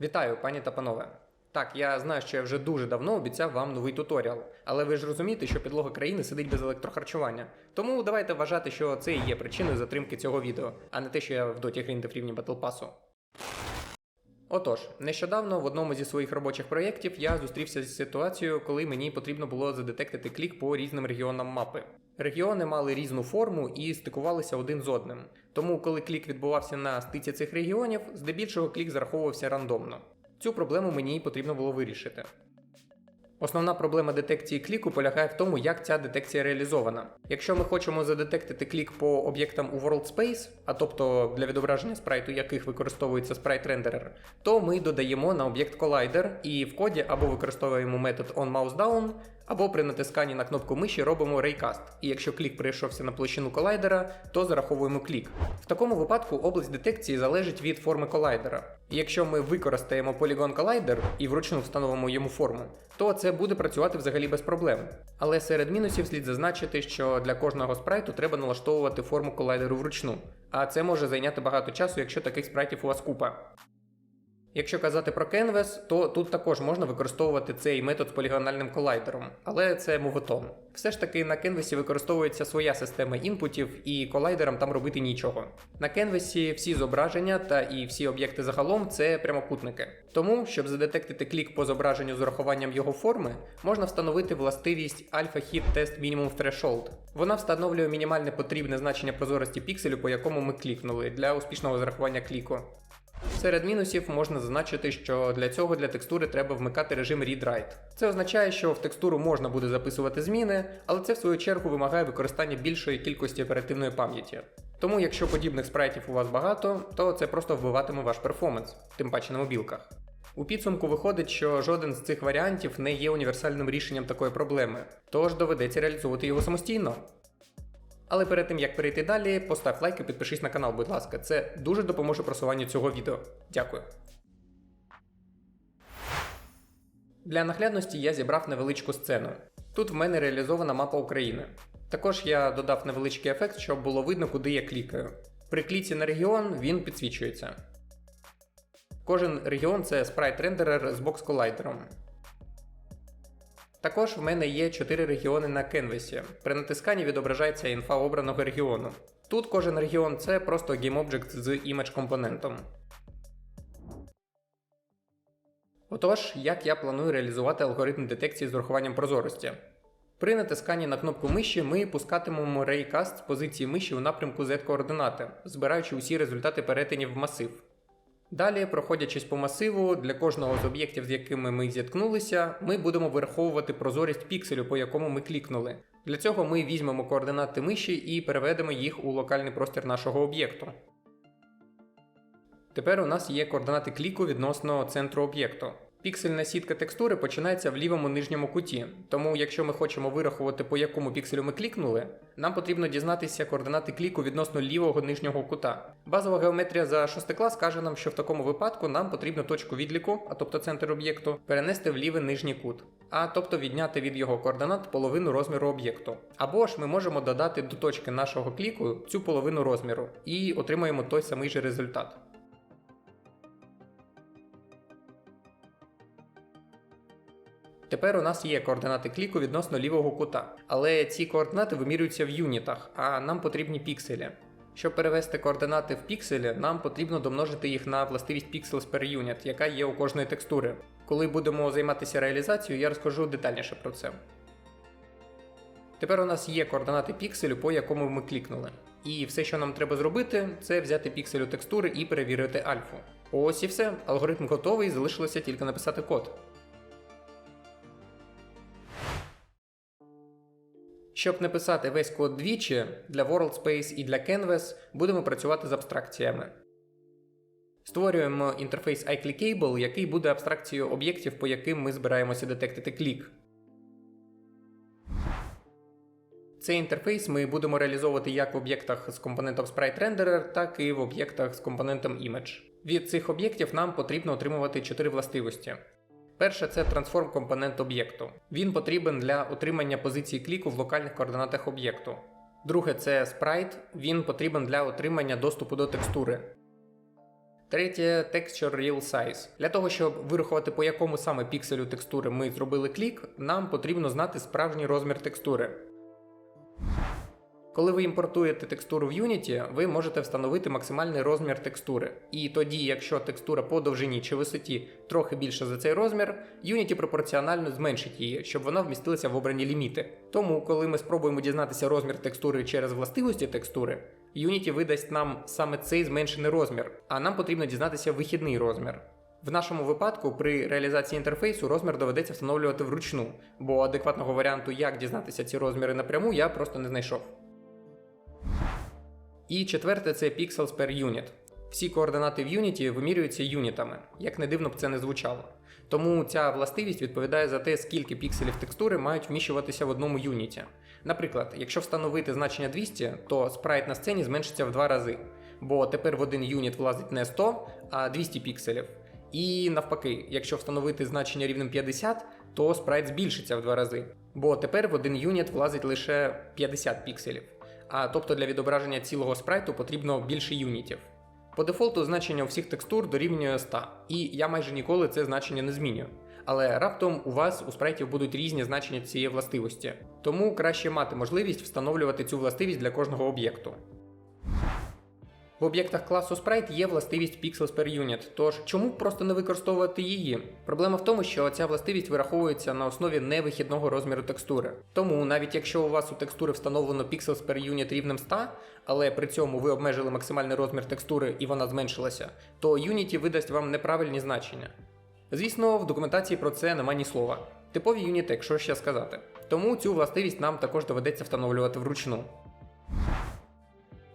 Вітаю, пані та панове. Так, я знаю, що я вже дуже давно обіцяв вам новий туторіал, але ви ж розумієте, що підлога країни сидить без електрохарчування. Тому давайте вважати, що це і є причиною затримки цього відео, а не те, що я в доті гріндив рівні Pass. Отож, нещодавно в одному зі своїх робочих проєктів я зустрівся з ситуацією, коли мені потрібно було задетектити клік по різним регіонам мапи. Регіони мали різну форму і стикувалися один з одним. Тому, коли клік відбувався на стиці цих регіонів, здебільшого клік зараховувався рандомно. Цю проблему мені потрібно було вирішити. Основна проблема детекції кліку полягає в тому, як ця детекція реалізована. Якщо ми хочемо задетектити клік по об'єктам у World Space, а тобто для відображення спрайту яких використовується спрайт рендерер, то ми додаємо на об'єкт Collider і в коді або використовуємо метод onMouseDown, або при натисканні на кнопку миші робимо Raycast. І якщо клік прийшовся на площину колайдера, то зараховуємо клік. В такому випадку область детекції залежить від форми колайдера. І якщо ми використаємо Polygon Collider і вручну встановимо йому форму, то це буде працювати взагалі без проблем. Але серед мінусів слід зазначити, що для кожного спрайту треба налаштовувати форму колайдеру вручну, а це може зайняти багато часу, якщо таких спрайтів у вас купа. Якщо казати про Canvas, то тут також можна використовувати цей метод з полігональним колайдером, але це моветон. Все ж таки на Canvas використовується своя система інпутів, і колайдерам там робити нічого. На Canvas всі зображення та і всі об'єкти загалом це прямокутники. Тому, щоб задетектити клік по зображенню з урахуванням його форми, можна встановити властивість Alpha Hit Test Minimum Threshold. Вона встановлює мінімальне потрібне значення прозорості пікселю, по якому ми клікнули, для успішного зарахування кліку. Серед мінусів можна зазначити, що для цього для текстури треба вмикати режим Read-Write. Це означає, що в текстуру можна буде записувати зміни, але це в свою чергу вимагає використання більшої кількості оперативної пам'яті. Тому, якщо подібних спрайтів у вас багато, то це просто вбиватиме ваш перформанс, тим паче на мобілках. У підсумку виходить, що жоден з цих варіантів не є універсальним рішенням такої проблеми, тож доведеться реалізовувати його самостійно. Але перед тим як перейти далі, постав лайк і підпишись на канал, будь ласка. Це дуже допоможе просуванню цього відео. Дякую. Для наглядності я зібрав невеличку сцену. Тут в мене реалізована мапа України. Також я додав невеличкий ефект, щоб було видно, куди я клікаю. При кліці на регіон він підсвічується. Кожен регіон це спрайт-рендерер з бокс-колайдером. Також в мене є 4 регіони на Canvas. При натисканні відображається інфа обраного регіону. Тут кожен регіон це просто GameObject з image компонентом. Отож, як я планую реалізувати алгоритм детекції з урахуванням прозорості. При натисканні на кнопку миші ми пускатимемо Raycast з позиції миші у напрямку Z-координати, збираючи усі результати перетинів в масив. Далі, проходячись по масиву, для кожного з об'єктів, з якими ми зіткнулися, ми будемо вираховувати прозорість пікселю, по якому ми клікнули. Для цього ми візьмемо координати миші і переведемо їх у локальний простір нашого об'єкту. Тепер у нас є координати кліку відносно центру об'єкту. Піксельна сітка текстури починається в лівому нижньому куті, тому якщо ми хочемо вирахувати, по якому пікселю ми клікнули, нам потрібно дізнатися координати кліку відносно лівого нижнього кута. Базова геометрія за 6 клас каже нам, що в такому випадку нам потрібно точку відліку, а тобто центр об'єкту, перенести в лівий нижній кут, а тобто відняти від його координат половину розміру об'єкту. Або ж ми можемо додати до точки нашого кліку цю половину розміру і отримаємо той самий же результат. Тепер у нас є координати кліку відносно лівого кута, але ці координати вимірюються в юнітах, а нам потрібні пікселі. Щоб перевести координати в пікселі, нам потрібно домножити їх на властивість pixels per unit, яка є у кожної текстури. Коли будемо займатися реалізацією, я розкажу детальніше про це. Тепер у нас є координати пікселю, по якому ми клікнули. І все, що нам треба зробити, це взяти пікселю текстури і перевірити альфу. Ось і все, алгоритм готовий, залишилося тільки написати код. Щоб не писати весь код двічі, для World Space і для Canvas будемо працювати з абстракціями. Створюємо інтерфейс iClickable, який буде абстракцією об'єктів, по яким ми збираємося детектити клік. Цей інтерфейс ми будемо реалізовувати як в об'єктах з компонентом SpriteRenderer, так і в об'єктах з компонентом Image. Від цих об'єктів нам потрібно отримувати 4 властивості. Перше це трансформ компонент об'єкту. Він потрібен для отримання позиції кліку в локальних координатах об'єкту. Друге це спрайт, він потрібен для отримання доступу до текстури. Третє Texture Real Size. Для того, щоб вирахувати, по якому саме пікселю текстури ми зробили клік, нам потрібно знати справжній розмір текстури. Коли ви імпортуєте текстуру в Unity, ви можете встановити максимальний розмір текстури. І тоді, якщо текстура по довжині чи висоті трохи більше за цей розмір, Unity пропорціонально зменшить її, щоб вона вмістилася в обрані ліміти. Тому, коли ми спробуємо дізнатися розмір текстури через властивості текстури, Unity видасть нам саме цей зменшений розмір, а нам потрібно дізнатися вихідний розмір. В нашому випадку при реалізації інтерфейсу розмір доведеться встановлювати вручну, бо адекватного варіанту, як дізнатися ці розміри напряму, я просто не знайшов. І четверте це pixels per unit. Всі координати в Unity вимірюються юнітами, як не дивно б це не звучало. Тому ця властивість відповідає за те, скільки пікселів текстури мають вміщуватися в одному юніті. Наприклад, якщо встановити значення 200, то спрайт на сцені зменшиться в два рази, бо тепер в один юніт влазить не 100, а 200 пікселів. І навпаки, якщо встановити значення рівнем 50, то спрайт збільшиться в два рази, бо тепер в один юніт влазить лише 50 пікселів. А тобто для відображення цілого спрайту потрібно більше юнітів. По дефолту значення у всіх текстур дорівнює 100, і я майже ніколи це значення не змінюю. Але раптом у вас у спрайтів будуть різні значення цієї властивості, тому краще мати можливість встановлювати цю властивість для кожного об'єкту. В об'єктах класу Sprite є властивість Pixels per Unit, тож чому б просто не використовувати її? Проблема в тому, що ця властивість вираховується на основі невихідного розміру текстури. Тому навіть якщо у вас у текстури встановлено Pixels per Unit рівнем 100, але при цьому ви обмежили максимальний розмір текстури і вона зменшилася, то Unity видасть вам неправильні значення. Звісно, в документації про це нема ні слова. Типові Unitec, що ще сказати. Тому цю властивість нам також доведеться встановлювати вручну.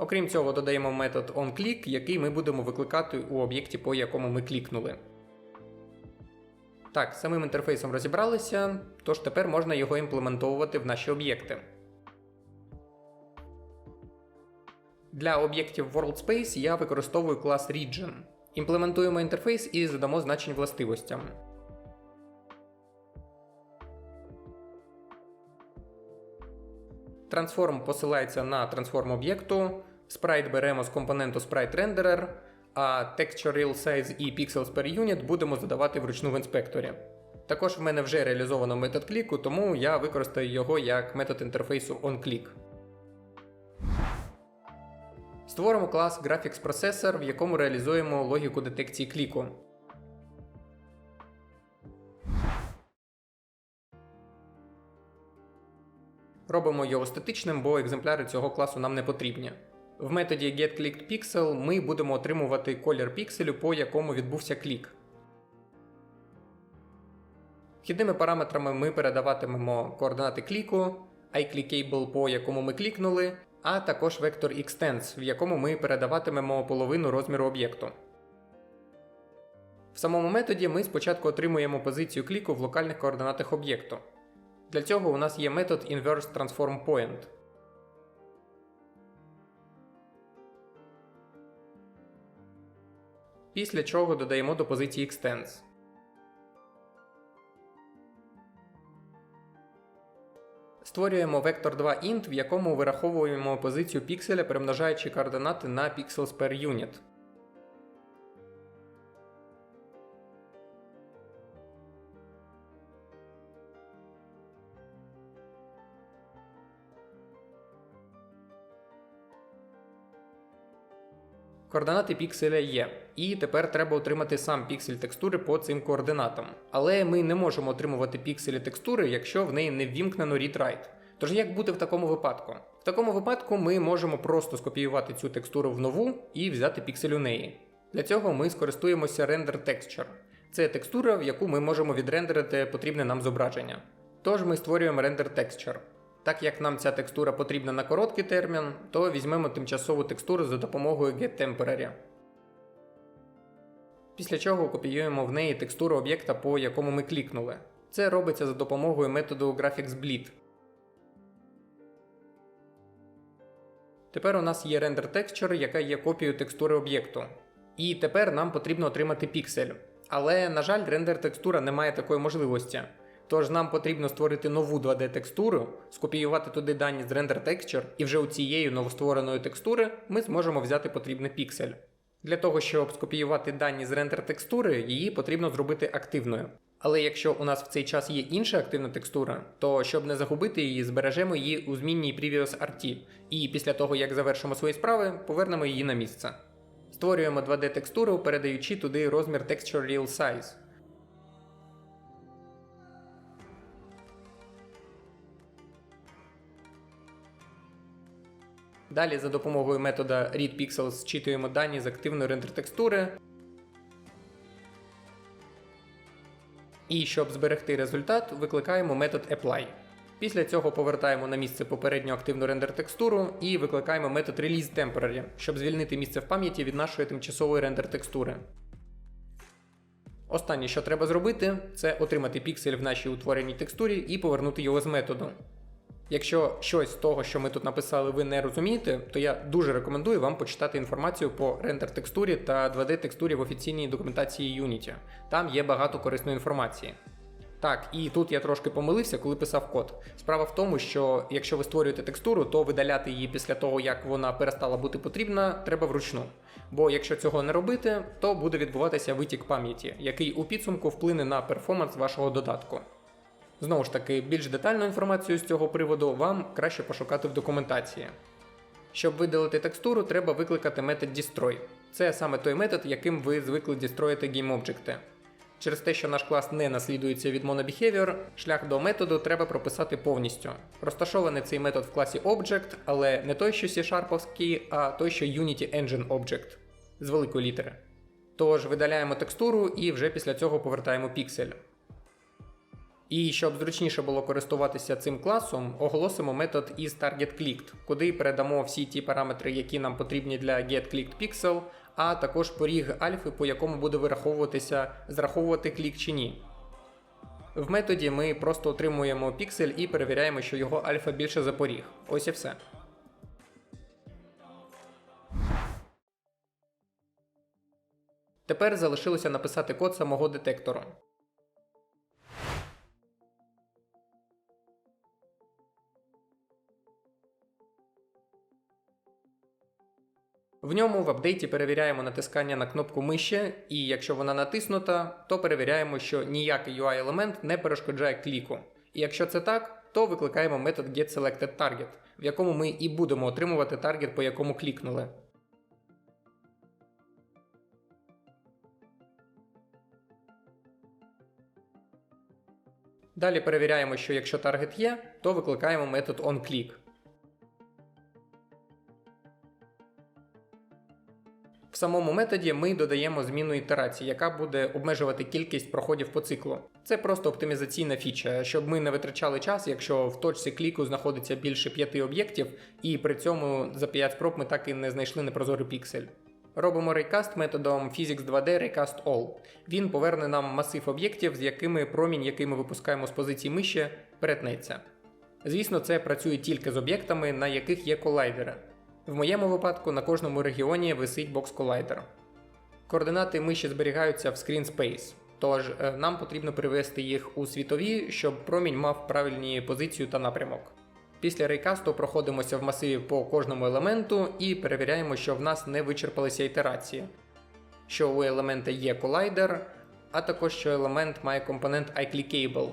Окрім цього, додаємо метод onClick, який ми будемо викликати у об'єкті, по якому ми клікнули. Так, самим інтерфейсом розібралися, тож тепер можна його імплементовувати в наші об'єкти. Для об'єктів WorldSpace я використовую клас Region. Імплементуємо інтерфейс і задамо значень властивостям. Трансформ посилається на трансформ об'єкту, спрайт беремо з компоненту Sprite Renderer, а Texture Real Size і Pixels per Unit будемо задавати вручну в інспекторі. Також в мене вже реалізовано метод кліку, тому я використаю його як метод інтерфейсу onClick. Створимо клас Graphics Processor, в якому реалізуємо логіку детекції кліку. Робимо його статичним, бо екземпляри цього класу нам не потрібні. В методі getClickedPixel ми будемо отримувати колір пікселю, по якому відбувся клік. Вхідними параметрами ми передаватимемо координати кліку, iClickable, по якому ми клікнули, а також вектор extends, в якому ми передаватимемо половину розміру об'єкту. В самому методі ми спочатку отримуємо позицію кліку в локальних координатах об'єкту. Для цього у нас є метод Inverse Після чого додаємо до позиції Extends. Створюємо vector 2 int, в якому вираховуємо позицію пікселя, перемножаючи координати на pixels per unit. Координати пікселя є, і тепер треба отримати сам піксель текстури по цим координатам. Але ми не можемо отримувати пікселі текстури, якщо в неї не ввімкнено read-write. Тож як бути в такому випадку? В такому випадку ми можемо просто скопіювати цю текстуру в нову і взяти піксель у неї. Для цього ми скористуємося Render Texture. Це текстура, в яку ми можемо відрендерити потрібне нам зображення. Тож ми створюємо Render Texture. Так як нам ця текстура потрібна на короткий термін, то візьмемо тимчасову текстуру за допомогою getTemporary. Після чого копіюємо в неї текстуру об'єкта, по якому ми клікнули. Це робиться за допомогою методу GraphicsBleed. Тепер у нас є Render Texture, яка є копією текстури об'єкту. І тепер нам потрібно отримати піксель. Але, на жаль, рендер текстура не має такої можливості. Тож нам потрібно створити нову 2D-текстуру, скопіювати туди дані з Render Texture, і вже у цієї новоствореною текстури ми зможемо взяти потрібний піксель. Для того, щоб скопіювати дані з рендер текстури, її потрібно зробити активною. Але якщо у нас в цей час є інша активна текстура, то щоб не загубити її, збережемо її у змінній Previous RT, і після того, як завершимо свої справи, повернемо її на місце. Створюємо 2D текстуру, передаючи туди розмір Texture Real Size. Далі за допомогою метода readPixels зчитуємо дані з активної рендер текстури. І щоб зберегти результат, викликаємо метод apply. Після цього повертаємо на місце попередню активну рендер текстуру і викликаємо метод releaseTemporary, щоб звільнити місце в пам'яті від нашої тимчасової рендер текстури. Останнє, що треба зробити, це отримати піксель в нашій утвореній текстурі і повернути його з методу. Якщо щось з того, що ми тут написали, ви не розумієте, то я дуже рекомендую вам почитати інформацію по рендер текстурі та 2D текстурі в офіційній документації Unity. Там є багато корисної інформації. Так, і тут я трошки помилився, коли писав код. Справа в тому, що якщо ви створюєте текстуру, то видаляти її після того, як вона перестала бути потрібна, треба вручну. Бо якщо цього не робити, то буде відбуватися витік пам'яті, який у підсумку вплине на перформанс вашого додатку. Знову ж таки, більш детальну інформацію з цього приводу вам краще пошукати в документації. Щоб видалити текстуру, треба викликати метод destroy. Це саме той метод, яким ви звикли дестроїти GameObject. Через те, що наш клас не наслідується від MonoBehavior, шлях до методу треба прописати повністю. Розташований цей метод в класі Object, але не той, що C-Sharp'овський, а той, що Unity Engine Object з великої літери. Тож видаляємо текстуру і вже після цього повертаємо піксель. І щоб зручніше було користуватися цим класом, оголосимо метод isTargetClicked, куди передамо всі ті параметри, які нам потрібні для getClickedPixel, а також поріг альфи, по якому буде вираховуватися, зраховувати клік чи ні. В методі ми просто отримуємо піксель і перевіряємо, що його альфа більше за поріг. Ось і все. Тепер залишилося написати код самого детектору. В ньому в апдейті перевіряємо натискання на кнопку миші, і якщо вона натиснута, то перевіряємо, що ніякий UI-елемент не перешкоджає кліку. І якщо це так, то викликаємо метод getSelectedTarget, в якому ми і будемо отримувати таргет, по якому клікнули. Далі перевіряємо, що якщо таргет є, то викликаємо метод onClick. Самому методі ми додаємо зміну ітерації, яка буде обмежувати кількість проходів по циклу. Це просто оптимізаційна фіча, щоб ми не витрачали час, якщо в точці кліку знаходиться більше п'яти об'єктів, і при цьому за 5 спроб ми так і не знайшли непрозорий піксель. Робимо рейкаст методом Physics 2D Raycast All. Він поверне нам масив об'єктів, з якими промінь, який ми випускаємо з позиції миші, перетнеться. Звісно, це працює тільки з об'єктами, на яких є колайдери. В моєму випадку на кожному регіоні висить бокс колайдер. Координати миші зберігаються в Screen Space, тож е, нам потрібно привести їх у світові, щоб промінь мав правильні позицію та напрямок. Після рейкасту проходимося в масиві по кожному елементу і перевіряємо, що в нас не вичерпалися ітерації, що у елемента є колайдер, а також що елемент має компонент iClickable.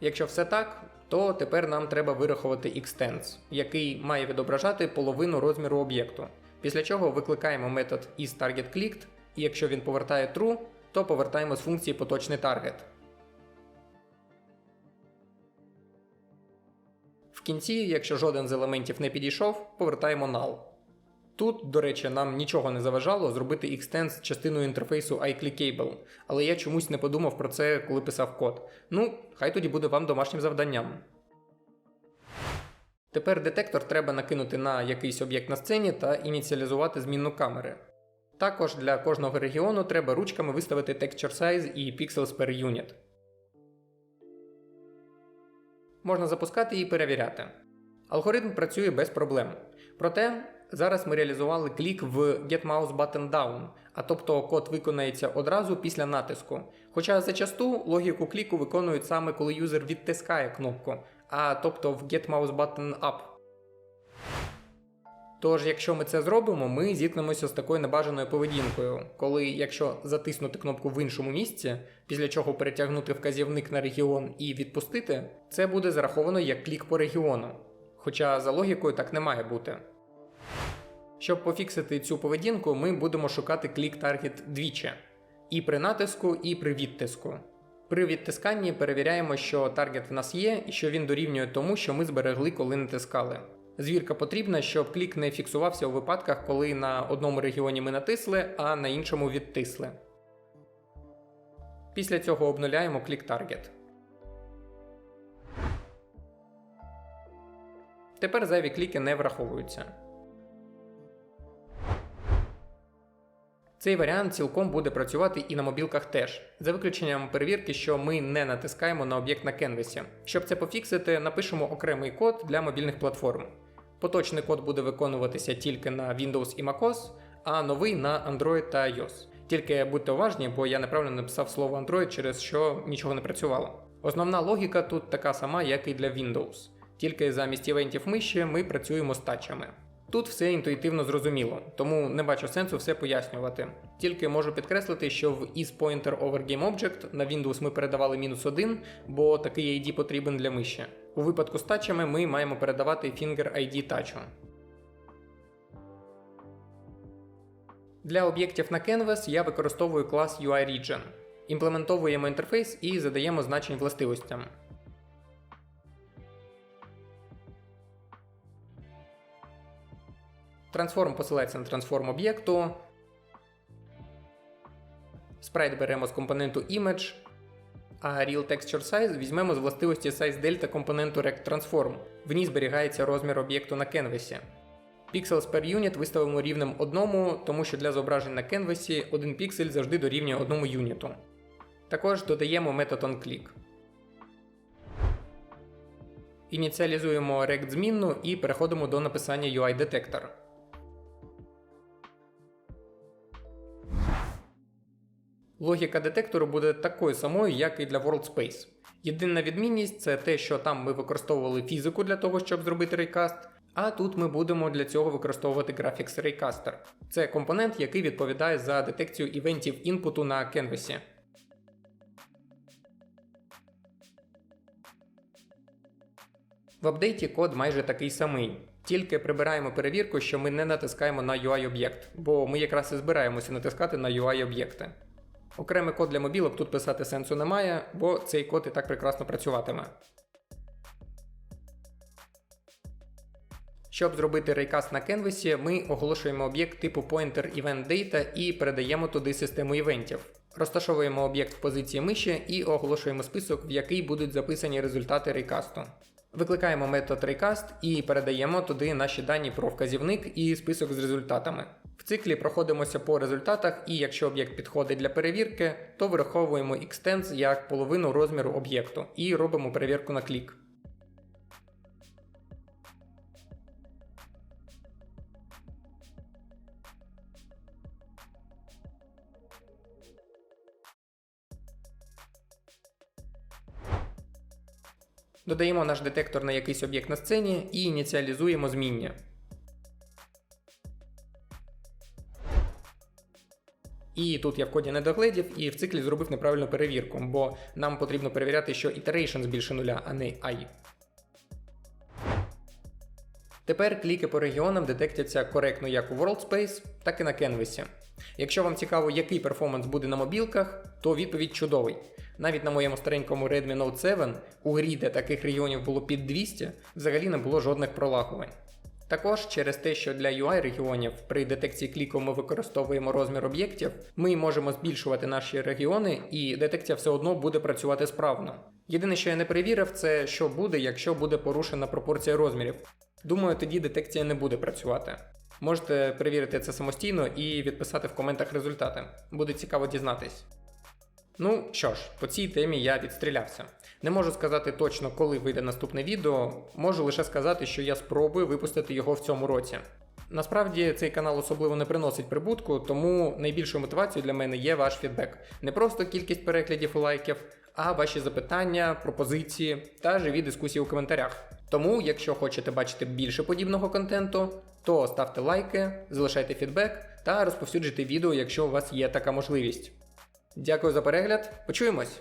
Якщо все так, то тепер нам треба вирахувати Xtends, який має відображати половину розміру об'єкту. Після чого викликаємо метод isTargetClicked, і якщо він повертає true, то повертаємо з функції поточний таргет. В кінці, якщо жоден з елементів не підійшов, повертаємо null. Тут, до речі, нам нічого не заважало зробити Xtends частиною інтерфейсу iClickable, але я чомусь не подумав про це, коли писав код. Ну, хай тоді буде вам домашнім завданням. Тепер детектор треба накинути на якийсь об'єкт на сцені та ініціалізувати змінну камери. Також для кожного регіону треба ручками виставити Texture Size і Pixels per Unit. Можна запускати і перевіряти. Алгоритм працює без проблем. Проте зараз ми реалізували клік в GetMouse Button Down, а тобто код виконається одразу після натиску. Хоча зачасту логіку кліку виконують саме коли юзер відтискає кнопку, а тобто в Get Mouse Button Up. Тож, якщо ми це зробимо, ми зіткнемося з такою небажаною поведінкою, коли, якщо затиснути кнопку в іншому місці, після чого перетягнути вказівник на регіон і відпустити, це буде зараховано як клік по регіону. Хоча за логікою так не має бути. Щоб пофіксити цю поведінку, ми будемо шукати клік таргет двічі: і при натиску, і при відтиску. При відтисканні перевіряємо, що таргет в нас є і що він дорівнює тому, що ми зберегли, коли натискали. Звірка потрібна, щоб клік не фіксувався у випадках, коли на одному регіоні ми натисли, а на іншому відтисли. Після цього обнуляємо клік таргет. Тепер зайві кліки не враховуються. Цей варіант цілком буде працювати і на мобілках теж, за виключенням перевірки, що ми не натискаємо на об'єкт на кенвасі. Щоб це пофіксити, напишемо окремий код для мобільних платформ. Поточний код буде виконуватися тільки на Windows і MacOS, а новий на Android та iOS. Тільки будьте уважні, бо я неправильно написав слово Android, через що нічого не працювало. Основна логіка тут така сама, як і для Windows. Тільки замість івентів миші ми працюємо з тачами. Тут все інтуїтивно зрозуміло, тому не бачу сенсу все пояснювати. Тільки можу підкреслити, що в isPointer over GameObject на Windows ми передавали мінус 1, бо такий ID потрібен для миші. У випадку з тачами ми маємо передавати Finger ID тачу. Для об'єктів на Canvas я використовую клас UIRegin. Імплементовуємо інтерфейс і задаємо значень властивостям. Трансформ посилається на трансформ об'єкту. Спрайт беремо з компоненту Image, а Real Texture Size візьмемо з властивості Size Delta компоненту RectTransform. В ній зберігається розмір об'єкту на кенвасі. Pixels per unit виставимо рівнем 1, тому що для зображень на кенвасі один піксель завжди дорівнює одному юніту. Також додаємо метод onClick. Ініціалізуємо rect змінну і переходимо до написання UI-детектор. Логіка детектору буде такою самою, як і для WorldSpace. Єдина відмінність це те, що там ми використовували фізику для того, щоб зробити рейкаст, а тут ми будемо для цього використовувати Graphics Raycaster. Це компонент, який відповідає за детекцію івентів інпуту на кенвасі. В апдейті код майже такий самий. Тільки прибираємо перевірку, що ми не натискаємо на UI-об'єкт, бо ми якраз і збираємося натискати на UI-об'єкти. Окремий код для мобілок тут писати сенсу немає, бо цей код і так прекрасно працюватиме. Щоб зробити рейкаст на кенвасі, ми оголошуємо об'єкт типу Pointer Event Data і передаємо туди систему івентів. Розташовуємо об'єкт в позиції миші і оголошуємо список, в який будуть записані результати рейкасту. Викликаємо метод Raycast і передаємо туди наші дані про вказівник і список з результатами. Циклі проходимося по результатах, і якщо об'єкт підходить для перевірки, то вираховуємо extends як половину розміру об'єкту і робимо перевірку на клік. Додаємо наш детектор на якийсь об'єкт на сцені і ініціалізуємо зміння. І тут я в коді не догледів і в циклі зробив неправильну перевірку, бо нам потрібно перевіряти, що iterations більше нуля, а не i. Тепер кліки по регіонам детектяться коректно як у WorldSpace, так і на Canvas. Якщо вам цікаво, який перформанс буде на мобілках, то відповідь чудовий. Навіть на моєму старенькому Redmi Note 7 у грі, де таких регіонів було під 200, взагалі не було жодних пролагувань. Також через те, що для UI регіонів при детекції кліку ми використовуємо розмір об'єктів, ми можемо збільшувати наші регіони, і детекція все одно буде працювати справно. Єдине, що я не перевірив, це що буде, якщо буде порушена пропорція розмірів. Думаю, тоді детекція не буде працювати. Можете перевірити це самостійно і відписати в коментах результати. Буде цікаво дізнатись. Ну що ж, по цій темі я відстрілявся. Не можу сказати точно, коли вийде наступне відео, можу лише сказати, що я спробую випустити його в цьому році. Насправді цей канал особливо не приносить прибутку, тому найбільшою мотивацією для мене є ваш фідбек. Не просто кількість переглядів і лайків, а ваші запитання, пропозиції та живі дискусії у коментарях. Тому, якщо хочете бачити більше подібного контенту, то ставте лайки, залишайте фідбек та розповсюджуйте відео, якщо у вас є така можливість. Дякую за перегляд, почуємось!